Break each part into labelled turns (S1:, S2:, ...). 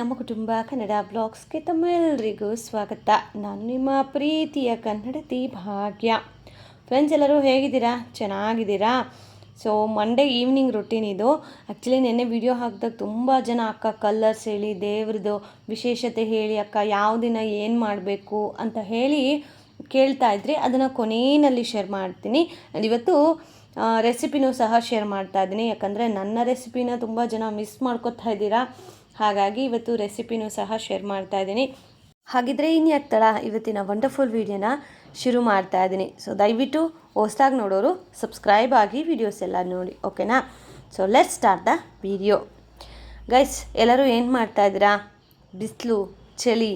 S1: ನಮ್ಮ ಕುಟುಂಬ ಕನ್ನಡ ಬ್ಲಾಗ್ಸ್ಗೆ ತಮ್ಮೆಲ್ಲರಿಗೂ ಸ್ವಾಗತ. ನಾನು ನಿಮ್ಮ ಪ್ರೀತಿಯ ಕನ್ನಡತಿ ಭಾಗ್ಯ. ಫ್ರೆಂಡ್ಸ್ ಎಲ್ಲರೂ ಹೇಗಿದ್ದೀರಾ? ಚೆನ್ನಾಗಿದ್ದೀರಾ? ಸೊ ಮಂಡೇ ಈವ್ನಿಂಗ್ ರೊಟೀನ್ ಇದು. ಆ್ಯಕ್ಚುಲಿ ನೆನ್ನೆ ವಿಡಿಯೋ ಹಾಕಿದಾಗ ತುಂಬ ಜನ ಅಕ್ಕ ಕಲರ್ಸ್ ಹೇಳಿ, ದೇವ್ರದ್ದು ವಿಶೇಷತೆ ಹೇಳಿ, ಅಕ್ಕ, ಯಾವ ದಿನ ಏನು ಮಾಡಬೇಕು? ಅಂತ ಹೇಳಿ ಕೇಳ್ತಾ ಇದ್ರಿ. ಅದನ್ನು ಕೊನೆಯಲ್ಲಿ ಶೇರ್ ಮಾಡ್ತೀನಿ. ಇವತ್ತು ರೆಸಿಪಿನೂ ಸಹ ಶೇರ್ ಮಾಡ್ತಾ ಇದ್ದೀನಿ. ಯಾಕಂದರೆ ನನ್ನ ರೆಸಿಪಿನ ತುಂಬ ಜನ ಮಿಸ್ ಮಾಡ್ಕೊತಾ ಇದ್ದೀರಾ. ಹಾಗಾಗಿ ಇವತ್ತು ರೆಸಿಪಿನೂ ಸಹ ಶೇರ್ ಮಾಡ್ತಾ ಇದ್ದೀನಿ. ಹಾಗಿದ್ರೆ ಇನ್ಯಾಕೆ ತಡ ಇವತ್ತಿನ ವಂಡರ್ಫುಲ್ ವೀಡಿಯೋನ ಶುರು ಮಾಡ್ತಾ ಇದ್ದೀನಿ. ಸೊ ದಯವಿಟ್ಟು ಹೊಸ್ದಾಗಿ ನೋಡೋರು ಸಬ್ಸ್ಕ್ರೈಬ್ ಆಗಿ ವಿಡಿಯೋಸ್ ಎಲ್ಲ ನೋಡಿ ಓಕೆನಾ so let start the video guys ಎಲ್ಲರೂ ಏನು ಮಾಡ್ತಾ ಇದ್ದೀರಾ? ಬಿಸಿಲು, ಚಳಿ,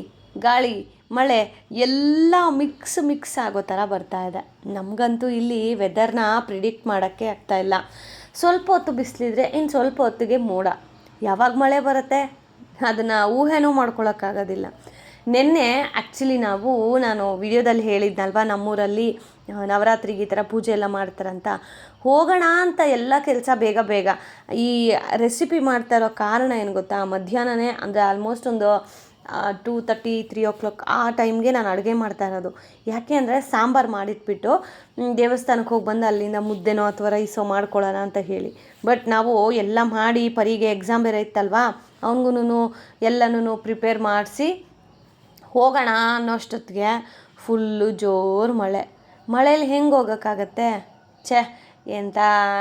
S1: ಗಾಳಿ, ಮಳೆ ಎಲ್ಲ ಮಿಕ್ಸ್ ಮಿಕ್ಸ್ ಆಗೋ ಥರ ಬರ್ತಾ ಇದೆ. ನಮಗಂತೂ ಇಲ್ಲಿ ವೆದರ್ನ ಪ್ರಿಡಿಕ್ಟ್ ಮಾಡೋಕ್ಕೆ ಇಲ್ಲ. ಸ್ವಲ್ಪ ಹೊತ್ತು ಬಿಸಿಲಿದ್ರೆ ಇನ್ನು ಸ್ವಲ್ಪ ಹೊತ್ತಿಗೆ ಮೋಡ. ಯಾವಾಗ ಮಳೆ ಬರುತ್ತೆ? ಅದನ್ನು ಊಹೆನೂ ಮಾಡ್ಕೊಳ್ಳೋಕ್ಕಾಗೋದಿಲ್ಲ ನಿನ್ನೆ ಆ್ಯಕ್ಚುಲಿ ನಾವು, ನಾನು ವಿಡಿಯೋದಲ್ಲಿ ಹೇಳಿದ್ನಲ್ವ, ನಮ್ಮೂರಲ್ಲಿ ನವರಾತ್ರಿ ನವರಾತ್ರಿಗೆ ಈ ಥರ ಪೂಜೆ ಎಲ್ಲ ಮಾಡ್ತಾರಂತ. ಹೋಗೋಣ ಅಂತ ಎಲ್ಲ ಕೆಲಸ ಬೇಗ ಬೇಗ. ಈ ರೆಸಿಪಿ ಮಾಡ್ತಾ ಇರೋ ಕಾರಣ ಏನು ಗೊತ್ತಾ? ಮಧ್ಯಾಹ್ನನೇ, ಅಂದರೆ ಆಲ್ಮೋಸ್ಟ್ ಒಂದು two thirty three o'clock ಆ ಟೈಮ್ಗೆ ನಾನು ಅಡುಗೆ ಮಾಡ್ತಾ ಇರೋದು. ಯಾಕೆ ಅಂದರೆ ಸಾಂಬಾರು ಮಾಡಿಟ್ಬಿಟ್ಟು ದೇವಸ್ಥಾನಕ್ಕೆ ಹೋಗಿ ಬಂದು ಅಲ್ಲಿಂದ ಮುದ್ದೆನೋ ಅಥವಾ ರೈಸೋ ಮಾಡ್ಕೊಳ್ಳೋಣ ಅಂತ ಹೇಳಿ. ಬಟ್ ನಾವು ಎಲ್ಲ ಮಾಡಿ ಪರಿಗೆ ಎಕ್ಸಾಮ್ ಬೇರೆ ಇತ್ತಲ್ವಾ ಅವನಿಗೂ ಎಲ್ಲನೂ ಪ್ರಿಪೇರ್ ಮಾಡಿಸಿ ಹೋಗೋಣ ಅನ್ನೋಷ್ಟೊತ್ತಿಗೆ ಫುಲ್ಲು ಜೋರು ಮಳೆ. ಮಳೇಲಿ ಹೆಂಗೆ ಹೋಗೋಕ್ಕಾಗತ್ತೆ? ಛೇ ಎಂಥ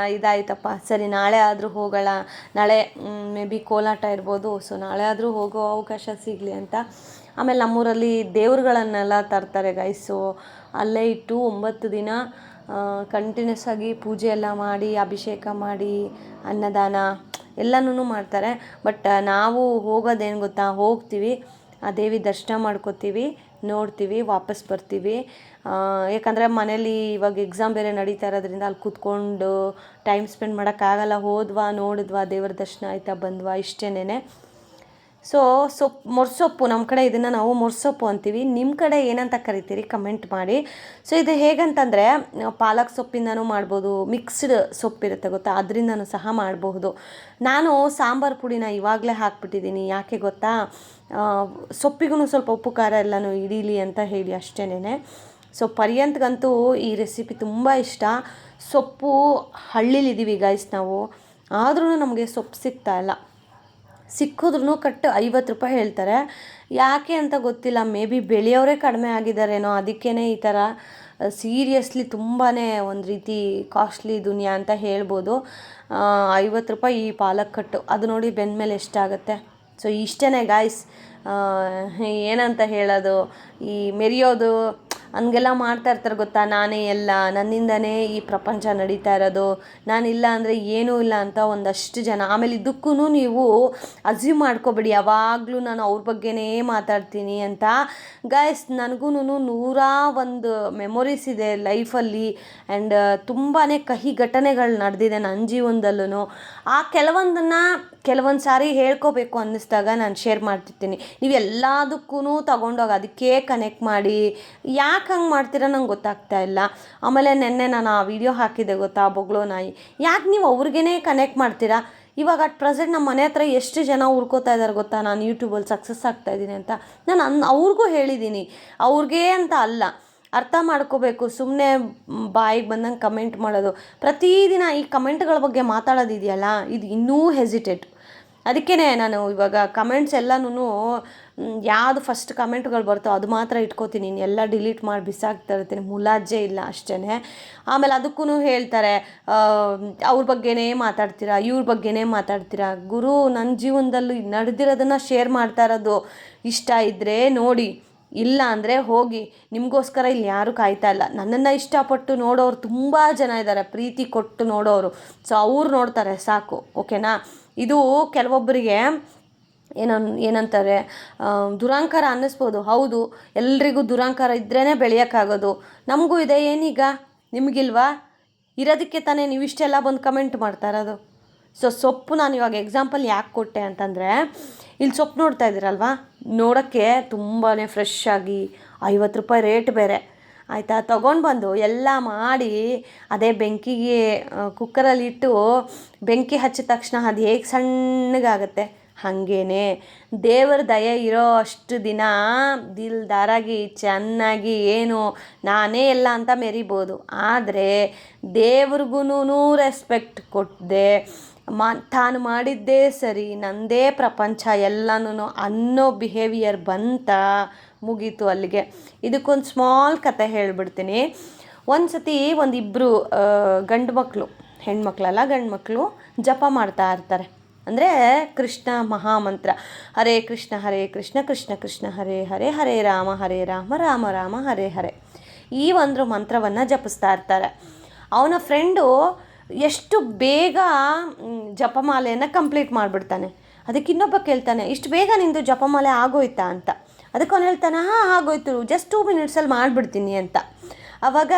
S1: ಇದಾಯ್ತಪ್ಪ? ಸರಿ, ನಾಳೆ ಆದರೂ ಹೋಗೋಣ. ನಾಳೆ ಮೇ ಬಿ ಕೋಲಾಟ ಇರ್ಬೋದು. ಸೊ ನಾಳೆ ಆದರೂ ಹೋಗೋ ಅವಕಾಶ ಸಿಗಲಿ ಅಂತ. ಆಮೇಲೆ ನಮ್ಮೂರಲ್ಲಿ ದೇವ್ರುಗಳನ್ನೆಲ್ಲ ತರ್ತಾರೆ ಗೈಸು ಅಲ್ಲೇ ಇಟ್ಟು ಒಂಬತ್ತು ದಿನ ಕಂಟಿನ್ಯೂಸ್ ಆಗಿ ಪೂಜೆ ಎಲ್ಲ ಮಾಡಿ, ಅಭಿಷೇಕ ಮಾಡಿ, ಅನ್ನದಾನ ಎಲ್ಲನೂ ಮಾಡ್ತಾರೆ. ಬಟ್ ನಾವು ಹೋಗೋದೇನು ಗೊತ್ತಾ? ಹೋಗ್ತೀವಿ, ಆ ದೇವಿ ದರ್ಶನ ಮಾಡ್ಕೋತೀವಿ. ನೋಡ್ತೀವಿ, ವಾಪಸ್ ಬರ್ತೀವಿ. ಯಾಕಂದರೆ ಮನೇಲಿ ಇವಾಗ ಎಕ್ಸಾಮ್ ಬೇರೆ ನಡೀತಾ ಇರೋದ್ರಿಂದ ಅಲ್ಲಿ ಕೂತ್ಕೊಂಡು ಟೈಮ್ ಸ್ಪೆಂಡ್ ಮಾಡೋಕ್ಕಾಗಲ್ಲ. ಹೋದ್ವಾ, ನೋಡಿದ್ವಾ, ದೇವ್ರ ದರ್ಶನ ಆಯ್ತಾ, ಬಂದ್ವಾ ಇಷ್ಟೇನೆ ಸೊ ಸೊಪ್ಪು ಮೊರ್ಸೊಪ್ಪು ನಮ್ಮ ಕಡೆ ಇದನ್ನು ನಾವು ಮೊರ್ಸೊಪ್ಪು ಅಂತೀವಿ. ನಿಮ್ಮ ಕಡೆ ಏನಂತ ಕರಿತೀರಿ ಕಮೆಂಟ್ ಮಾಡಿ. ಸೊ ಇದು ಹೇಗಂತಂದರೆ ಪಾಲಕ್ ಸೊಪ್ಪಿಂದನೂ ಮಾಡ್ಬೋದು, ಮಿಕ್ಸ್ಡ್ ಸೊಪ್ಪಿರುತ್ತೆ ಗೊತ್ತಾ? ಅದರಿಂದನೂ ಸಹ ಮಾಡಬಹುದು. ನಾನು ಸಾಂಬಾರು ಪುಡಿನ ಇವಾಗಲೇ ಹಾಕ್ಬಿಟ್ಟಿದ್ದೀನಿ. ಯಾಕೆ ಗೊತ್ತಾ? ಸೊಪ್ಪಿಗೂ ಸ್ವಲ್ಪ ಉಪ್ಪು, ಖಾರ ಎಲ್ಲನೂ ಹಿಡೀಲಿ ಅಂತ ಹೇಳಿ ಅಷ್ಟೇನೆ ಸೊ ಪರ್ಯಂತಗಂತೂ ಈ ರೆಸಿಪಿ ತುಂಬ ಇಷ್ಟ. ಸೊಪ್ಪು ಹಳ್ಳಿಲಿದ್ದೀವಿ ಗೈಸ್ ನಾವು. ಆದ್ರೂ ನಮಗೆ ಸೊಪ್ಪು ಸಿಗ್ತಾ ಇಲ್ಲ. ಸಿಕ್ಕಿದ್ರೂ ಕಟ್ಟು ಐವತ್ತು ರೂಪಾಯಿ ಹೇಳ್ತಾರೆ. ಯಾಕೆ ಅಂತ ಗೊತ್ತಿಲ್ಲ. ಮೇ ಬಿ ಬೆಳೆಯೋರೇ ಕಡಿಮೆ ಆಗಿದ್ದಾರೇನೋ ಅದಕ್ಕೇ ಈ ಥರ ಸೀರಿಯಸ್ಲಿ ತುಂಬಾ ಒಂದು ರೀತಿ ಕಾಸ್ಟ್ಲಿ ದುನಿಯಾ ಅಂತ ಹೇಳ್ಬೋದು. ಐವತ್ತು ರೂಪಾಯಿ ಈ ಪಾಲಕ್ ಕಟ್ಟು, ಅದು ನೋಡಿ ಬೆಂದ ಮೇಲೆ ಎಷ್ಟಾಗುತ್ತೆ. ಸೊ ಇಷ್ಟೇ ಗಾಯ್ಸ್ ಏನಂತ ಹೇಳೋದು? ಈ ಮೆರೆಯೋದು ಹಂಗೆಲ್ಲ ಮಾಡ್ತಾ ಇರ್ತಾರೆ ಗೊತ್ತಾ? ನಾನೇ ಎಲ್ಲ, ನನ್ನಿಂದನೇ ಈ ಪ್ರಪಂಚ ನಡೀತಾ ಇರೋದು ನಾನಿಲ್ಲ ಅಂದರೆ ಏನೂ ಇಲ್ಲ ಅಂತ ಒಂದಷ್ಟು ಜನ. ಆಮೇಲೆ ಇದಕ್ಕೂ ನೀವು ಅಸ್ಯೂಮ್ ಮಾಡ್ಕೋಬೇಡಿ, ಯಾವಾಗಲೂ ನಾನು ಅವ್ರ ಬಗ್ಗೆನೇ ಮಾತಾಡ್ತೀನಿ ಅಂತ. ಗೈಸ್ ನನಗೂ ನೂರ ಒಂದು ಮೆಮೊರೀಸ್ ಇದೆ ಲೈಫಲ್ಲಿ ಆ್ಯಂಡ್ ತುಂಬಾ ಕಹಿ ಘಟನೆಗಳು ನಡೆದಿದೆ ನನ್ನ ಜೀವನದಲ್ಲೂ ಆ ಕೆಲವೊಂದನ್ನು ಕೆಲವೊಂದು ಸಾರಿ ಹೇಳ್ಕೋಬೇಕು ಅನ್ನಿಸ್ದಾಗ ನಾನು ಶೇರ್ ಮಾಡ್ತಿರ್ತೀನಿ. ನೀವು ಎಲ್ಲದಕ್ಕೂ ತಗೊಂಡೋಗಿ ಅದಕ್ಕೆ ಕನೆಕ್ಟ್ ಮಾಡಿ, ಯಾಕೆ ಹಂಗೆ ಮಾಡ್ತೀರಾ ನಂಗೆ ಗೊತ್ತಾಗ್ತಾ ಇಲ್ಲ. ಆಮೇಲೆ ನೆನ್ನೆ ನಾನು ಆ ವಿಡಿಯೋ ಹಾಕಿದ್ದೆ ಗೊತ್ತಾ ಬೊಗ್ಳೋ ನಾಯಿ. ಯಾಕೆ ನೀವು ಅವ್ರಿಗೇ ಕನೆಕ್ಟ್ ಮಾಡ್ತೀರಾ? ಇವಾಗ ಅಟ್ ಪ್ರೆಸೆಂಟ್ ನಮ್ಮ ಮನೆ ಹತ್ರ ಎಷ್ಟು ಜನ ಹುಡ್ಕೋತಾ ಇದ್ದಾರೆ ಗೊತ್ತಾ, ನಾನು ಯೂಟ್ಯೂಬಲ್ಲಿ ಸಕ್ಸಸ್ ಆಗ್ತಾ ಇದ್ದೀನಿ ಅಂತ. ನಾನು ಅನ್, ಅವ್ರಿಗೂ ಹೇಳಿದ್ದೀನಿ ಅವ್ರಿಗೆ ಅಂತ ಅಲ್ಲ. ಅರ್ಥ ಮಾಡ್ಕೋಬೇಕು. ಸುಮ್ಮನೆ ಬಾಯಿಗೆ ಬಂದಂಗೆ ಕಮೆಂಟ್ ಮಾಡೋದು. ಪ್ರತಿದಿನ ಈ ಕಮೆಂಟ್ಗಳ ಬಗ್ಗೆ ಮಾತಾಡೋದಿದೆಯಲ್ಲ ಇದು ಇನ್ನೂ ಹೆಸಿಟೇಟ್ ಅದಕ್ಕೇ ನಾನು ಇವಾಗ ಕಮೆಂಟ್ಸ್ ಎಲ್ಲನೂ ಯಾವುದು ಫಸ್ಟ್ ಕಮೆಂಟ್ಗಳು ಬರ್ತೋ ಅದು ಮಾತ್ರ ಇಟ್ಕೋತೀನಿ. ಎಲ್ಲ ಡಿಲೀಟ್ ಮಾಡಿ ಬಿಸಾಕ್ತಾ ಇರ್ತೀನಿ. ಮುಲಾಜೆ ಇಲ್ಲ ಅಷ್ಟೇ ಆಮೇಲೆ ಅದಕ್ಕೂ ಹೇಳ್ತಾರೆ ಅವ್ರ ಬಗ್ಗೆನೇ ಮಾತಾಡ್ತೀರಾ, ಇವ್ರ ಬಗ್ಗೆನೇ ಮಾತಾಡ್ತೀರಾ? ಗುರು ನನ್ನ ಜೀವನದಲ್ಲಿ ನಡೆದಿರೋದನ್ನು ಶೇರ್ ಮಾಡ್ತಾ ಇರೋದು ಇಷ್ಟ ಇದ್ದರೆ ನೋಡಿ. ಇಲ್ಲ ಅಂದರೆ ಹೋಗಿ. ನಿಮಗೋಸ್ಕರ ಇಲ್ಲಿ ಯಾರೂ ಕಾಯ್ತಾ ಇಲ್ಲ. ನನ್ನನ್ನು ಇಷ್ಟಪಟ್ಟು ನೋಡೋರು ತುಂಬ ಜನ ಇದ್ದಾರೆ. ಪ್ರೀತಿ ಕೊಟ್ಟು ನೋಡೋರು. ಸೊ ಅವ್ರು ನೋಡ್ತಾರೆ ಸಾಕು. ಓಕೆನಾ ಇದು ಕೆಲವೊಬ್ಬರಿಗೆ ಏನನ್, ಏನಂತಾರೆ ದುರಹಂಕಾರ ದುರಾಂಕಾರ ಅನ್ನಿಸ್ಬೋದು. ಹೌದು, ಎಲ್ರಿಗೂ ದುರಾಂಕಾರ ಇದ್ರೇ ಬೆಳೆಯೋಕ್ಕಾಗೋದು. ನಮಗೂ ಇದೆ, ಏನೀಗ? ನಿಮಗಿಲ್ವಾ? ಇರೋದಕ್ಕೆ ತಾನೇ ನೀವು ಇಷ್ಟೆಲ್ಲ ಬಂದು ಕಮೆಂಟ್ ಮಾಡ್ತಾ ಇರೋದು. ಸೊ, ಸೊಪ್ಪು ನಾನು ಇವಾಗ ಎಕ್ಸಾಂಪಲ್ ಯಾಕೆ ಕೊಟ್ಟೆ ಅಂತಂದರೆ, ಇಲ್ಲಿ ಸೊಪ್ಪು ನೋಡ್ತಾ ಇದ್ದೀರಲ್ವಾ? ನೋಡೋಕ್ಕೆ ತುಂಬಾ ಫ್ರೆಶ್ ಆಗಿ ಐವತ್ತು ರೂಪಾಯಿ ರೇಟ್ ಬೇರೆ. ಆಯಿತಾ? ತೊಗೊಂಡು ಬಂದು ಎಲ್ಲ ಮಾಡಿ ಅದೇ ಬೆಂಕಿಗೆ ಕುಕ್ಕರಲ್ಲಿ ಇಟ್ಟು ಬೆಂಕಿ ಹಚ್ಚಿದ ತಕ್ಷಣ ಅದು ಹೇಗೆ ಸಣ್ಣಗಾಗುತ್ತೆ? ಹಾಗೇನೆ. ದೇವರ ದಯೆ ಇರೋ ಅಷ್ಟು ದಿನ ದಿಲ್ದಾರಾಗಿ, ಚೆನ್ನಾಗಿ ಏನು ನಾನೇ ಎಲ್ಲ ಅಂತ ಮೆರಿಬೋದು. ಆದರೆ ದೇವ್ರಿಗೂ ರೆಸ್ಪೆಕ್ಟ್ ಕೊಟ್ಟದೆ ಮಾ, ತಾನು ಮಾಡಿದ್ದೇ ಸರಿ, ನಂದೇ ಪ್ರಪಂಚ ಎಲ್ಲನೂ ಅನ್ನೋ ಬಿಹೇವಿಯರ್ ಬಂತ ಮುಗೀತು ಅಲ್ಲಿಗೆ. ಇದಕ್ಕೊಂದು ಸ್ಮಾಲ್ ಕತೆ ಹೇಳ್ಬಿಡ್ತೀನಿ. ಒಂದು ಸತಿ ಒಂದಿಬ್ಬರು ಗಂಡು ಮಕ್ಕಳು ಹೆಣ್ಮಕ್ಳಲ್ಲ ಗಂಡು ಮಕ್ಕಳು ಜಪ ಮಾಡ್ತಾ ಇರ್ತಾರೆ. ಅಂದರೆ ಕೃಷ್ಣ ಮಹಾಮಂತ್ರ, ಹರೇ ಕೃಷ್ಣ ಹರೇ ಕೃಷ್ಣ ಕೃಷ್ಣ ಕೃಷ್ಣ, ಹರೇ ಹರೇ ಹರೇ ರಾಮ ಹರೇ ರಾಮ ರಾಮ ರಾಮ, ಹರೇ ಹರೇ. ಈ ಒಂದು ಮಂತ್ರವನ್ನು ಜಪಿಸ್ತಾ ಇರ್ತಾರೆ. ಅವನ ಫ್ರೆಂಡು ಎಷ್ಟು ಬೇಗ ಜಪಮಾಲೆಯನ್ನು ಕಂಪ್ಲೀಟ್ ಮಾಡಿಬಿಡ್ತಾನೆ. ಅದಕ್ಕೆ ಇನ್ನೊಬ್ಬ ಕೇಳ್ತಾನೆ, ಇಷ್ಟು ಬೇಗ ನಿಂದು ಜಪಮಾಲೆ ಆಗೋಯ್ತಾ? ಅಂತ. ಅದಕ್ಕೆ ಅವನು ಹೇಳ್ತಾನೆ, ಹಾಂ ಆಗೋಯ್ತು ಜಸ್ಟ್ ಟೂ ಮಿನಿಟ್ಸಲ್ಲಿ ಮಾಡಿಬಿಡ್ತೀನಿ ಅಂತ. ಆವಾಗ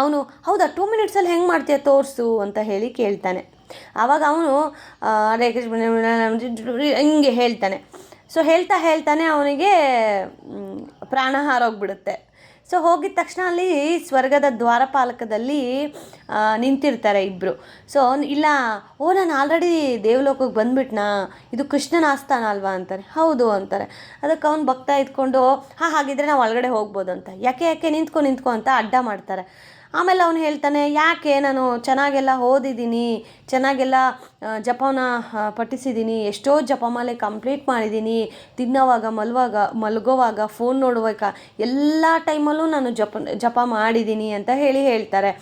S1: ಅವನು, ಹೌದಾ ಟೂ ಮಿನಿಟ್ಸಲ್ಲಿ ಹೆಂಗೆ ಮಾಡ್ತೀಯ, ತೋರಿಸು, ಅಂತ ಹೇಳಿ ಕೇಳ್ತಾನೆ. ಆವಾಗ ಅವನು ಹಿಂಗೆ ಹೇಳ್ತಾನೆ. ಸೊ ಹೇಳ್ತಾ ಹೇಳ್ತಾನೆ ಅವನಿಗೆ ಪ್ರಾಣ ಹಾರೋಗ್ಬಿಡುತ್ತೆ. ಸೊ ಹೋಗಿದ ತಕ್ಷಣ ಅಲ್ಲಿ ಸ್ವರ್ಗದ ದ್ವಾರಪಾಲಕದಲ್ಲಿ ನಿಂತಿರ್ತಾರೆ ಇಬ್ಬರು ಸೊ ಇಲ್ಲ, ಓ, ನಾನು ಆಲ್ರೆಡಿ ದೇವಲೋಕಕ್ಕೆ ಬಂದ್ಬಿಟ್ನಾ? ಇದು ಕೃಷ್ಣನ ಆಸ್ಥಾನ ಅಲ್ವಾ ಅಂತಾರೆ. ಹೌದು ಅಂತಾರೆ. ಅದಕ್ಕೆ ಅವ್ನು ಭಕ್ತ ಇದ್ಕೊಂಡು, ಹಾಂ, ಹಾಗಿದ್ರೆ ನಾವು ಒಳಗಡೆ ಹೋಗ್ಬೋದು ಅಂತ. ಯಾಕೆ ಯಾಕೆ ನಿಂತ್ಕೊ ನಿಂತ್ಕೊ ಅಂತ ಅಡ್ಡ ಮಾಡ್ತಾರೆ. ಆಮೇಲೆ ಅವನು ಹೇಳ್ತಾನೆ, ಯಾಕೆ ನಾನು ಚೆನ್ನಾಗೆಲ್ಲ ಓದಿದ್ದೀನಿ, ಚೆನ್ನಾಗೆಲ್ಲ ಜಪನ ಪಠಿಸಿದ್ದೀನಿ, ಎಷ್ಟೋ ಜಪಮಾಲೆ ಕಂಪ್ಲೀಟ್ ಮಾಡಿದ್ದೀನಿ, ತಿನ್ನೋವಾಗ, ಮಲ್ವಾಗ, ಮಲಗೋವಾಗ ಫೋನ್ ನೋಡುವಾಗ, ಎಲ್ಲ ಟೈಮಲ್ಲೂ ನಾನು ಜಪ ಜಪ ಮಾಡಿದ್ದೀನಿ ಅಂತ ಹೇಳಿ ಹೇಳ್ತಾರೆ.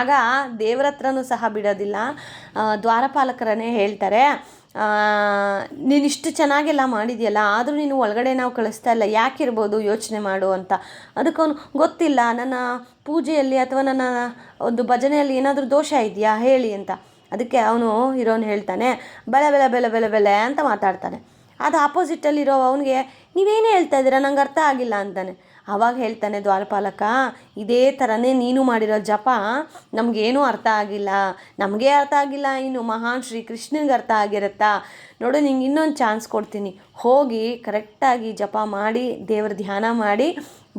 S1: ಆಗ ದೇವ್ರ ಹತ್ರನೂ ಸಹ ಬಿಡೋದಿಲ್ಲ. ದ್ವಾರಪಾಲಕರನ್ನೇ ಹೇಳ್ತಾರೆ. ನೀನು ಇಷ್ಟು ಚೆನ್ನಾಗೆಲ್ಲ ಮಾಡಿದ್ಯಲ್ಲ, ಆದರೂ ನೀನು ಒಳಗಡೆ ನಾವು ಕಳಿಸ್ತಾ ಇಲ್ಲ ಯಾಕಿರ್ಬೋದು ಯೋಚನೆ ಮಾಡು ಅಂತ. ಅದಕ್ಕೆ ಅವನು, ಗೊತ್ತಿಲ್ಲ, ನನ್ನ ಪೂಜೆಯಲ್ಲಿ ಅಥವಾ ನನ್ನ ಒಂದು ಭಜನೆಯಲ್ಲಿ ಏನಾದರೂ ದೋಷ ಇದೆಯಾ? ಹೇಳಿ ಅಂತ. ಅದಕ್ಕೆ ಅವನು ಇರೋನು ಹೇಳ್ತಾನೆ, ಬೆಲೆ ಬೆಲೆ ಬೆಲೆ ಬೆಲೆ ಬೆಲೆ ಅಂತ ಮಾತಾಡ್ತಾನೆ. ಅದು ಆಪೋಸಿಟಲ್ಲಿರೋ ಅವನಿಗೆ, ನೀವೇನೇ ಹೇಳ್ತಾ ಇದ್ದೀರಾ? ನಂಗೆ ಅರ್ಥ ಆಗಿಲ್ಲ ಅಂತಾನೆ. ಆವಾಗ ಹೇಳ್ತಾನೆ ದ್ವಾರಪಾಲಕ, ಇದೇ ಥರನೇ ನೀನು ಮಾಡಿರೋ ಜಪ ನಮಗೇನೂ ಅರ್ಥ ಆಗಿಲ್ಲ. ನಮಗೆ ಅರ್ಥ ಆಗಿಲ್ಲ, ಇನ್ನು ಮಹಾನ್ ಶ್ರೀ ಕೃಷ್ಣನಿಗೆ ಅರ್ಥ ಆಗಿರುತ್ತಾ? ನೋಡು, ನಿಂಗೆ ಇನ್ನೊಂದು ಚಾನ್ಸ್ ಕೊಡ್ತೀನಿ. ಹೋಗಿ ಕರೆಕ್ಟಾಗಿ ಜಪ ಮಾಡಿ, ದೇವರ ಧ್ಯಾನ ಮಾಡಿ,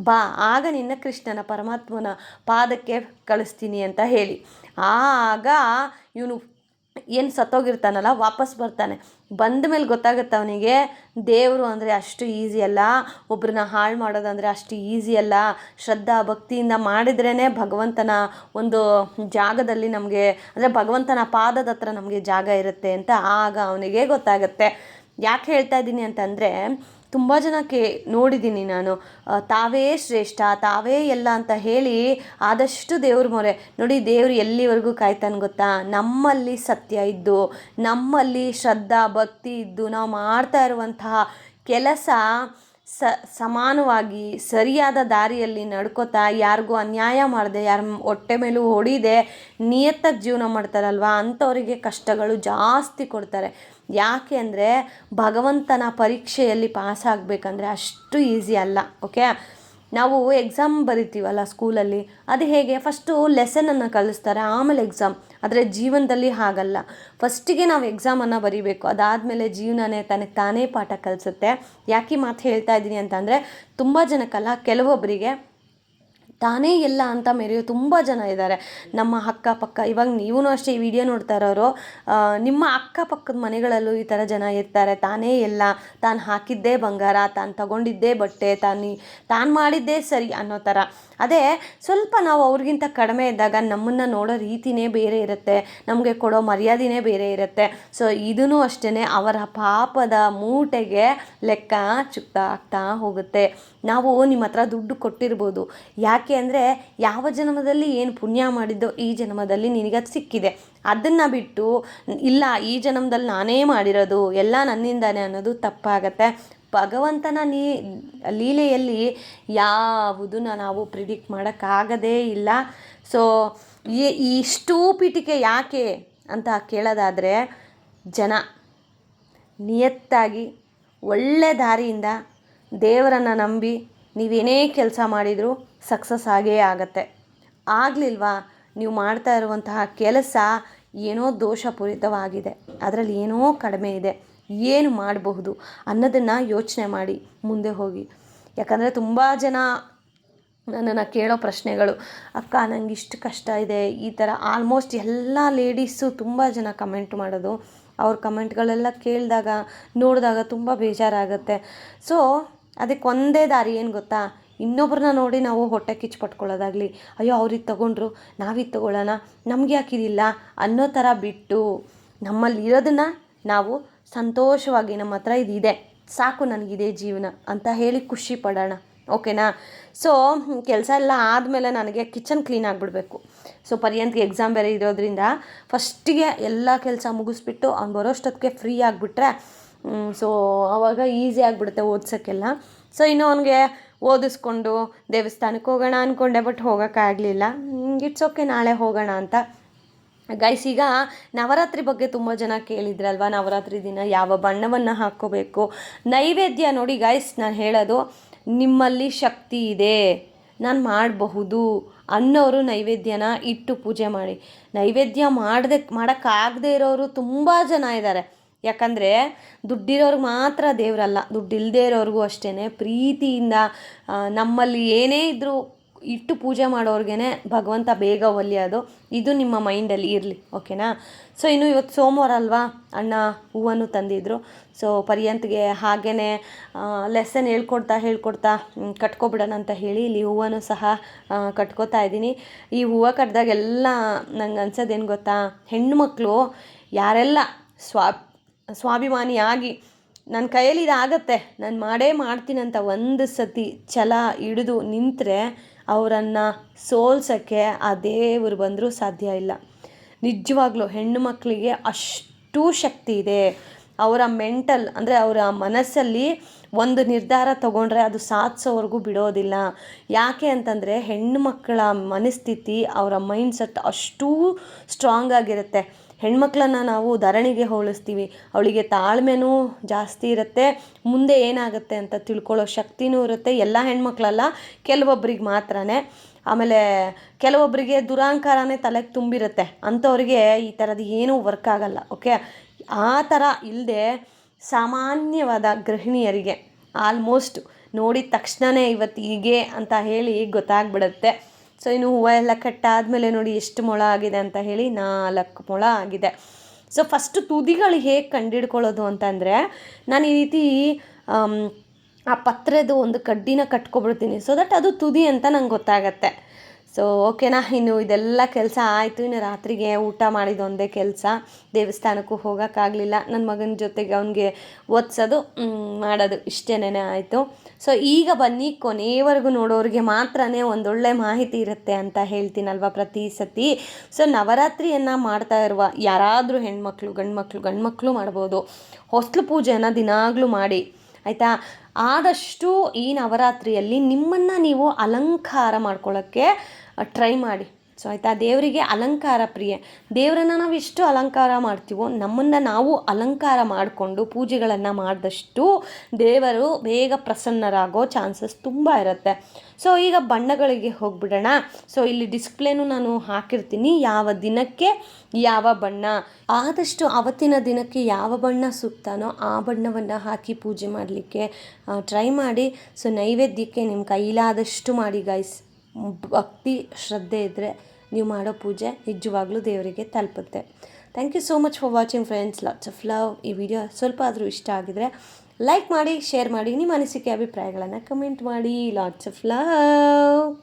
S1: ಬಾ. ಆಗ ನಿನ್ನ ಕೃಷ್ಣನ ಪರಮಾತ್ಮನ ಪಾದಕ್ಕೆ ಕಳಿಸ್ತೀನಿ ಅಂತ ಹೇಳಿ. ಆಗ ಇವನು ಏನು ಸತ್ತೋಗಿರ್ತಾನಲ್ಲ, ವಾಪಸ್ ಬರ್ತಾನೆ. ಬಂದ ಮೇಲೆ ಗೊತ್ತಾಗುತ್ತೆ ಅವನಿಗೆ, ದೇವರು ಅಂದರೆ ಅಷ್ಟು ಈಸಿ ಅಲ್ಲ ಒಬ್ಬರನ್ನ ಹಾಳು ಮಾಡೋದಂದರೆ ಅಷ್ಟು ಈಸಿ ಅಲ್ಲ. ಶ್ರದ್ಧಾ ಭಕ್ತಿಯಿಂದ ಮಾಡಿದ್ರೇ ಭಗವಂತನ ಒಂದು ಜಾಗದಲ್ಲಿ ನಮಗೆ, ಅಂದರೆ ಭಗವಂತನ ಪಾದದ ಹತ್ರ ನಮಗೆ ಜಾಗ ಇರುತ್ತೆ ಅಂತ ಆಗ ಅವನಿಗೆ ಗೊತ್ತಾಗುತ್ತೆ. ಯಾಕೆ ಹೇಳ್ತಾ ಇದ್ದೀನಿ ಅಂತಂದರೆ ತುಂಬ ಜನಕ್ಕೆ ನೋಡಿದ್ದೀನಿ ನಾನು. ತಾವೇ ಶ್ರೇಷ್ಠ, ತಾವೇ ಎಲ್ಲ ಅಂತ ಹೇಳಿ ಆದಷ್ಟು ದೇವ್ರ ಮೊರೆ. ನೋಡಿ, ದೇವ್ರು ಎಲ್ಲಿವರೆಗೂ ಕಾಯ್ತಾನೆ ಗೊತ್ತಾ? ನಮ್ಮಲ್ಲಿ ಸತ್ಯ ಇದ್ದು, ನಮ್ಮಲ್ಲಿ ಶ್ರದ್ಧಾ, ಭಕ್ತಿ ಇದ್ದು ನಾವು ಮಾಡ್ತಾ ಇರುವಂತಹ ಕೆಲಸ ಸ, ಸಮಾನವಾಗಿ, ಸರಿಯಾದ ದಾರಿಯಲ್ಲಿ ನಡ್ಕೋತಾ, ಯಾರಿಗೂ ಅನ್ಯಾಯ ಮಾಡದೆ, ಯಾರ ಹೊಟ್ಟೆ ಮೇಲೂ ಹೊಡಿದೆ ನಿಯತ್ತಾಗಿ ಜೀವನ ಮಾಡ್ತಾರಲ್ವ? ಅಂಥವರಿಗೆ ಕಷ್ಟಗಳು ಜಾಸ್ತಿ ಕೊಡ್ತಾರೆ. ಯಾಕೆ ಅಂದರೆ ಭಗವಂತನ ಪರೀಕ್ಷೆಯಲ್ಲಿ ಪಾಸ್ ಆಗಬೇಕಂದ್ರೆ ಅಷ್ಟು ಈಸಿ ಅಲ್ಲ ಓಕೆ ನಾವು ಎಕ್ಸಾಮ್ ಬರಿತೀವಲ್ಲ ಸ್ಕೂಲಲ್ಲಿ ಅದು ಹೇಗೆ? ಫಸ್ಟು ಲೆಸನನ್ನು ಕಲಿಸ್ತಾರೆ, ಆಮೇಲೆ ಎಕ್ಸಾಮ್ ಆದರೆ ಜೀವನದಲ್ಲಿ ಹಾಗಲ್ಲ. ಫಸ್ಟಿಗೆ ನಾವು ಎಕ್ಸಾಮನ್ನು ಬರಿಬೇಕು, ಅದಾದಮೇಲೆ ಜೀವನನೇ ತನಗೆ ತಾನೇ ಪಾಠ ಕಲಿಸುತ್ತೆ. ಯಾಕೆ ಮಾತು ಹೇಳ್ತಾ ಇದ್ದೀನಿ ಅಂತಂದರೆ, ತುಂಬ ಜನಕ್ಕಲ್ಲ ಕೆಲವೊಬ್ಬರಿಗೆ ತಾನೇ ಎಲ್ಲ ಅಂತ ಮೆರೆಯೋ ತುಂಬ ಜನ ಇದ್ದಾರೆ. ನಮ್ಮ ಅಕ್ಕಪಕ್ಕ, ಇವಾಗ ನೀವೂ ಅಷ್ಟೇ ಈ ವಿಡಿಯೋ ನೋಡ್ತಾ ಇರೋರು ನಿಮ್ಮ ಅಕ್ಕಪಕ್ಕದ ಮನೆಗಳಲ್ಲೂ ಈ ಥರ ಜನ ಇರ್ತಾರೆ. ತಾನೇ ಎಲ್ಲ ತಾನು ಹಾಕಿದ್ದೇ ಬಂಗಾರ, ತಾನು ತಗೊಂಡಿದ್ದೇ ಬಟ್ಟೆ, ತಾನು ತಾನು ಮಾಡಿದ್ದೇ ಸರಿ ಅನ್ನೋ ಥರ ಅದೇ ಸ್ವಲ್ಪ ನಾವು ಅವ್ರಿಗಿಂತ ಕಡಿಮೆ ಇದ್ದಾಗ ನಮ್ಮನ್ನು ನೋಡೋ ರೀತಿನೇ ಬೇರೆ ಇರುತ್ತೆ, ನಮಗೆ ಕೊಡೋ ಮರ್ಯಾದೆನೇ ಬೇರೆ ಇರುತ್ತೆ. ಸೊ ಇದೂ ಅಷ್ಟೇ ಅವರ ಪಾಪದ ಮೂಟೆಗೆ ಲೆಕ್ಕ ಚುಕ್ತಾ ಆಗ್ತಾ ಹೋಗುತ್ತೆ. ನಾವು ನಿಮ್ಮ ಹತ್ರ ದುಡ್ಡು ಕೊಟ್ಟಿರ್ಬೋದು. ಯಾಕೆ ಅಂದರೆ ಯಾವ ಜನ್ಮದಲ್ಲಿ ಏನು ಪುಣ್ಯ ಮಾಡಿದ್ದೋ ಈ ಜನ್ಮದಲ್ಲಿ ನಿನಗದು ಸಿಕ್ಕಿದೆ. ಅದನ್ನು ಬಿಟ್ಟು ಇಲ್ಲ, ಈ ಜನ್ಮದಲ್ಲಿ ನಾನೇ ಮಾಡಿರೋದು, ಎಲ್ಲ ನನ್ನಿಂದಾನೆ ಅನ್ನೋದು ತಪ್ಪಾಗತ್ತೆ. ಭಗವಂತನ ನೀ, ಲೀಲೆಯಲ್ಲಿ ಯಾವುದನ್ನು ನಾವು ಪ್ರಿಡಿಕ್ಟ್ ಮಾಡೋಕ್ಕಾಗದೇ ಇಲ್ಲ. ಸೊ ಇಷ್ಟು ಪೀಠಿಕೆ ಯಾಕೆ ಅಂತ ಕೇಳೋದಾದರೆ, ಜನ ನಿಯತ್ತಾಗಿ ಒಳ್ಳೆ ದಾರಿಯಿಂದ ದೇವರನ್ನು ನಂಬಿ ನೀವೇನೇ ಕೆಲಸ ಮಾಡಿದರೂ ಸಕ್ಸಸ್ ಆಗೇ ಆಗತ್ತೆ. ಆಗಲಿಲ್ವಾ? ನೀವು ಮಾಡ್ತಾ ಇರುವಂತಹ ಕೆಲಸ ಏನೋ ದೋಷಪೂರಿತವಾಗಿದೆ. ಅದರಲ್ಲಿ ಏನೋ ಕಡಿಮೆ ಇದೆ. ಏನು ಮಾಡಬಹುದು ಅನ್ನೋದನ್ನು ಯೋಚನೆ ಮಾಡಿ ಮುಂದೆ ಹೋಗಿ. ಯಾಕಂದರೆ ತುಂಬ ಜನ ನನ್ನನ್ನು ಕೇಳೋ ಪ್ರಶ್ನೆಗಳು, ಅಕ್ಕ ನನಗೆ ಇಷ್ಟು ಕಷ್ಟ ಇದೆ. ಈ ಥರ ಆಲ್ಮೋಸ್ಟ್ ಎಲ್ಲ ಲೇಡೀಸು ತುಂಬ ಜನ ಕಮೆಂಟ್ ಮಾಡೋದು. ಅವ್ರ ಕಮೆಂಟ್ಗಳೆಲ್ಲ ಕೇಳಿದಾಗ, ನೋಡಿದಾಗ ತುಂಬ ಬೇಜಾರಾಗುತ್ತೆ. ಸೊ ಅದಕ್ಕೆ ಒಂದೇ ದಾರಿ ಏನು ಗೊತ್ತಾ? ಇನ್ನೊಬ್ರನ್ನ ನೋಡಿ ನಾವು ಹೊಟ್ಟೆ ಕಿಚ್ಚು ಪಟ್ಕೊಳ್ಳೋದಾಗಲಿ, ಅಯ್ಯೋ ಅವ್ರಿಗೆ ತೊಗೊಂಡ್ರು, ನಾವಿದು ತೊಗೊಳ್ಳೋಣ, ನಮ್ಗೆ ಯಾಕಿದಿಲ್ಲ ಅನ್ನೋ ಥರ ಬಿಟ್ಟು ನಮ್ಮಲ್ಲಿ ಇರೋದನ್ನು ನಾವು ಸಂತೋಷವಾಗಿ ನಮ್ಮ ಹತ್ರ ಇದಿದೆ. ಸಾಕು ನನಗಿದೆ ಜೀವನ ಅಂತ ಹೇಳಿ ಖುಷಿ ಪಡೋಣ, ಓಕೆನಾ? ಸೊ, ಕೆಲಸ ಎಲ್ಲ ಆದಮೇಲೆ ನನಗೆ ಕಿಚನ್ ಕ್ಲೀನ್ ಆಗಿಬಿಡ್ಬೇಕು. ಸೊ, ಪರ್ಯಂತ್ಗೆ ಎಕ್ಸಾಮ್ ಬೇರೆ ಇರೋದ್ರಿಂದ ಫಸ್ಟಿಗೆ ಎಲ್ಲ ಕೆಲಸ ಮುಗಿಸ್ಬಿಟ್ಟು ಅವ್ನು ಬರೋಷ್ಟೊತ್ತಿಗೆ ಫ್ರೀ ಆಗಿಬಿಟ್ರೆ ಸೊ ಆವಾಗ ಈಸಿ ಆಗಿಬಿಡುತ್ತೆ ಓದ್ಸೋಕ್ಕೆಲ್ಲ. ಸೊ ಇನ್ನು ಅವನಿಗೆ ಓದಿಸ್ಕೊಂಡು ದೇವಸ್ಥಾನಕ್ಕೆ ಹೋಗೋಣ ಅಂದ್ಕೊಂಡೆ ಬಟ್ ಹೋಗೋಕ್ಕಾಗಲಿಲ್ಲ ಇಟ್ಸ್ ಓಕೆ ನಾಳೆ ಹೋಗೋಣ ಅಂತ. ಗೈಸ್ ಈಗ ನವರಾತ್ರಿ ಬಗ್ಗೆ ತುಂಬ ಜನ ಕೇಳಿದ್ರಲ್ವ? ನವರಾತ್ರಿ ದಿನ ಯಾವ ಬಣ್ಣವನ್ನು ಹಾಕ್ಕೋಬೇಕು? ನೈವೇದ್ಯ ನೋಡಿ ಗೈಸ್ ನಾನು ಹೇಳೋದು, ನಿಮ್ಮಲ್ಲಿ ಶಕ್ತಿ ಇದೆ. ನಾನು ಮಾಡಬಹುದು ಅನ್ನೋರು ನೈವೇದ್ಯನ ಇಟ್ಟು ಪೂಜೆ ಮಾಡಿ. ನೈವೇದ್ಯ ಮಾಡದೆ, ಮಾಡೋಕ್ಕಾಗದೇ ಇರೋರು ತುಂಬ ಜನ ಇದ್ದಾರೆ ಯಾಕಂದರೆ ದುಡ್ಡಿರೋರ್ಗೆ ಮಾತ್ರ ದೇವರಲ್ಲ ದುಡ್ಡಿಲ್ಲದೆ ಇರೋರಿಗೂ ಅಷ್ಟೇ ಪ್ರೀತಿಯಿಂದ ನಮ್ಮಲ್ಲಿ ಏನೇ ಇದ್ದರೂ ಇಟ್ಟು ಪೂಜೆ ಮಾಡೋರ್ಗೆ ಭಗವಂತ ಬೇಗ ಒಲಿಯೋದು. ಇದು ನಿಮ್ಮ ಮೈಂಡಲ್ಲಿ ಇರಲಿ, ಓಕೆನಾ? ಸೊ, ಇನ್ನು ಇವತ್ತು ಸೋಮವಾರ ಅಲ್ವಾ? ಅಣ್ಣ ಹೂವನ್ನು ತಂದಿದ್ರು. ಸೊ, ಪರ್ಯಂತ್ಗೆ ಹಾಗೇ ಲೆಸನ್ ಹೇಳ್ಕೊಡ್ತಾ ಹೇಳ್ಕೊಡ್ತಾ ಕಟ್ಕೊಬಿಡೋಣ ಅಂತ ಹೇಳಿ ಇಲ್ಲಿ ಹೂವನ್ನು ಸಹ ಕಟ್ಕೋತಾ ಇದ್ದೀನಿ. ಈ ಹೂವು ಕಟ್ಟಿದಾಗೆಲ್ಲ ನಂಗೆ ಅನ್ಸೋದೇನು ಗೊತ್ತಾ? ಹೆಣ್ಣುಮಕ್ಳು ಯಾರೆಲ್ಲ ಸ್ವಾ ಸ್ವಾಭಿಮಾನಿಯಾಗಿ ನನ್ನ ಕೈಯಲ್ಲಿ ಇದಾಗತ್ತೆ. ನಾನು ಮಾಡೇ ಮಾಡ್ತೀನಂತ ಒಂದು ಸತಿ ಛಲ ಹಿಡಿದು ನಿಂತರೆ ಅವರನ್ನು ಸೋಲ್ಸೋಕ್ಕೆ ಆ ದೇವರು ಬಂದರೂ ಸಾಧ್ಯ ಇಲ್ಲ. ನಿಜವಾಗ್ಲೂ ಹೆಣ್ಣು ಮಕ್ಕಳಿಗೆ ಅಷ್ಟು ಶಕ್ತಿ ಇದೆ. ಅವರ ಮೆಂಟಲ್ ಅಂದರೆ ಅವರ ಮನಸ್ಸಲ್ಲಿ ಒಂದು ನಿರ್ಧಾರ ತಗೊಂಡ್ರೆ ಅದು ಸಾಧಿಸೋವರೆಗೂ ಬಿಡೋದಿಲ್ಲ. ಯಾಕೆ ಅಂತಂದರೆ ಹೆಣ್ಣು ಮಕ್ಕಳ ಮನಸ್ಥಿತಿ, ಅವರ ಮೈಂಡ್ಸೆಟ್ ಅಷ್ಟೂ ಸ್ಟ್ರಾಂಗ್ ಆಗಿರುತ್ತೆ. ಹೆಣ್ಮಕ್ಳನ್ನ ನಾವು ಧರಣಿಗೆ ಹೋಲಿಸ್ತೀವಿ, ಅವಳಿಗೆ ತಾಳ್ಮೆನೂ ಜಾಸ್ತಿ ಇರುತ್ತೆ, ಮುಂದೆ ಏನಾಗುತ್ತೆ ಅಂತ ತಿಳ್ಕೊಳ್ಳೋ ಶಕ್ತಿನೂ ಇರುತ್ತೆ. ಎಲ್ಲ ಹೆಣ್ಮಕ್ಳಲ್ಲ, ಕೆಲವೊಬ್ರಿಗೆ ಮಾತ್ರನೇ. ಆಮೇಲೆ ಕೆಲವೊಬ್ಬರಿಗೆ ದುರಾಂಕಾರನೇ ತಲೆಗೆ ತುಂಬಿರುತ್ತೆ. ಅಂಥವ್ರಿಗೆ ಈ ಥರದ್ದು ಏನೂ ವರ್ಕ್ ಆಗಲ್ಲ, ಓಕೆ? ಆ ಥರ ಇಲ್ಲದೆ ಸಾಮಾನ್ಯವಾದ ಗೃಹಿಣಿಯರಿಗೆ, ಆಲ್ಮೋಸ್ಟ್ ನೋಡಿದ ತಕ್ಷಣವೇ ಇವತ್ತು ಹೀಗೆ ಅಂತ ಹೇಳಿ ಗೊತ್ತಾಗ್ಬಿಡುತ್ತೆ. ಸೊ ಇನ್ನು ಹೂವು ಎಲ್ಲ ಕಟ್ಟಾದಮೇಲೆ ನೋಡಿ ಎಷ್ಟು ಮೊಳ ಆಗಿದೆ ಅಂತ ಹೇಳಿ ನಾಲ್ಕು ಮೊಳ ಆಗಿದೆ. ಸೊ ಫಸ್ಟ್ ತುದಿಗಳು ಹೇಗೆ ಕಂಡಿಡ್ಕೊಳ್ಳೋದು ಅಂತಂದರೆ ನಾನು ಈ ರೀತಿ ಆ ಪತ್ರೆದು ಒಂದು ಕಡ್ಡಿನ ಕಟ್ಕೊಬಿಡ್ತೀನಿ. ಸೊ ದಟ್ ಅದು ತುದಿ ಅಂತ ನಂಗೆ ಗೊತ್ತಾಗತ್ತೆ. ಸೊ ಓಕೆನಾ ಇನ್ನು ಇದೆಲ್ಲ ಕೆಲಸ ಆಯಿತು. ಇನ್ನು ರಾತ್ರಿಗೆ ಊಟ ಮಾಡಿದ ಒಂದೇ ಕೆಲಸ. ದೇವಸ್ಥಾನಕ್ಕೂ ಹೋಗೋಕ್ಕಾಗಲಿಲ್ಲ. ನನ್ನ ಮಗನ ಜೊತೆಗೆ ಅವನಿಗೆ ಓದಿಸೋದು ಮಾಡೋದು ಇಷ್ಟೇನೇ ಆಯಿತು. ಸೊ ಈಗ ಬನ್ನಿ ಕೊನೆಯವರೆಗೂ ನೋಡೋರಿಗೆ ಮಾತ್ರನೇ ಒಂದೊಳ್ಳೆ ಮಾಹಿತಿ ಇರುತ್ತೆ ಅಂತ ಹೇಳ್ತೀನಲ್ವ ಪ್ರತಿ ಸತಿ. ಸೊ ನವರಾತ್ರಿಯನ್ನು ಮಾಡ್ತಾ ಇರುವ ಯಾರಾದರೂ ಹೆಣ್ಮಕ್ಳು, ಗಂಡ್ಮಕ್ಳು ಗಂಡ್ಮಕ್ಳು ಮಾಡ್ಬೋದು. ಹೊಸ್ಲು ಪೂಜೆಯನ್ನು ದಿನಾಗಲೂ ಮಾಡಿ. ಆಯಿತಾ? ಆದಷ್ಟು ಈ ನವರಾತ್ರಿಯಲ್ಲಿ ನಿಮ್ಮನ್ನು ನೀವು ಅಲಂಕಾರ ಮಾಡ್ಕೊಳ್ಳೋಕ್ಕೆ ಟ್ರೈ ಮಾಡಿ. ಸೊ ಆಯಿತಾ? ದೇವರಿಗೆ ಅಲಂಕಾರ ಪ್ರಿಯ. ದೇವರನ್ನು ನಾವು ಎಷ್ಟು ಅಲಂಕಾರ ಮಾಡ್ತೀವೋ, ನಮ್ಮನ್ನು ನಾವು ಅಲಂಕಾರ ಮಾಡಿಕೊಂಡು ಪೂಜೆಗಳನ್ನು ಮಾಡಿದಷ್ಟು ದೇವರು ಬೇಗ ಪ್ರಸನ್ನರಾಗೋ ಚಾನ್ಸಸ್ ತುಂಬ ಇರುತ್ತೆ. ಸೊ ಈಗ ಬಣ್ಣಗಳಿಗೆ ಹೋಗ್ಬಿಡೋಣ. ಸೊ ಇಲ್ಲಿ ಡಿಸ್ಪ್ಲೇನು ನಾನು ಹಾಕಿರ್ತೀನಿ. ಯಾವ ದಿನಕ್ಕೆ ಯಾವ ಬಣ್ಣ. ಆದಷ್ಟು ಅವತ್ತಿನ ದಿನಕ್ಕೆ ಯಾವ ಬಣ್ಣ ಸೂಕ್ತನೋ ಆ ಬಣ್ಣವನ್ನು ಹಾಕಿ ಪೂಜೆ ಮಾಡಲಿಕ್ಕೆ ಟ್ರೈ ಮಾಡಿ. ಸೊ ನೈವೇದ್ಯಕ್ಕೆ ನಿಮ್ಮ ಕೈಲಾದಷ್ಟು ಮಾಡಿ ಗೈಸ್ ಭಕ್ತಿ, ಶ್ರದ್ಧೆ ಇದ್ದರೆ ನೀವು ಮಾಡೋ ಪೂಜೆ ನಿಜವಾಗ್ಲೂ ದೇವರಿಗೆ ತಲುಪುತ್ತೆ. Thank you so much for watching friends lots of love ಈ ವಿಡಿಯೋ ಸ್ವಲ್ಪ ಆದರೂ ಇಷ್ಟ ಆಗಿದರೆ ಲೈಕ್ ಮಾಡಿ ಶೇರ್ ಮಾಡಿ, ನಿಮ್ಮ ಅನಿಸಿಕೆ, ಅಭಿಪ್ರಾಯಗಳನ್ನು ಕಮೆಂಟ್ ಮಾಡಿ. Lots of love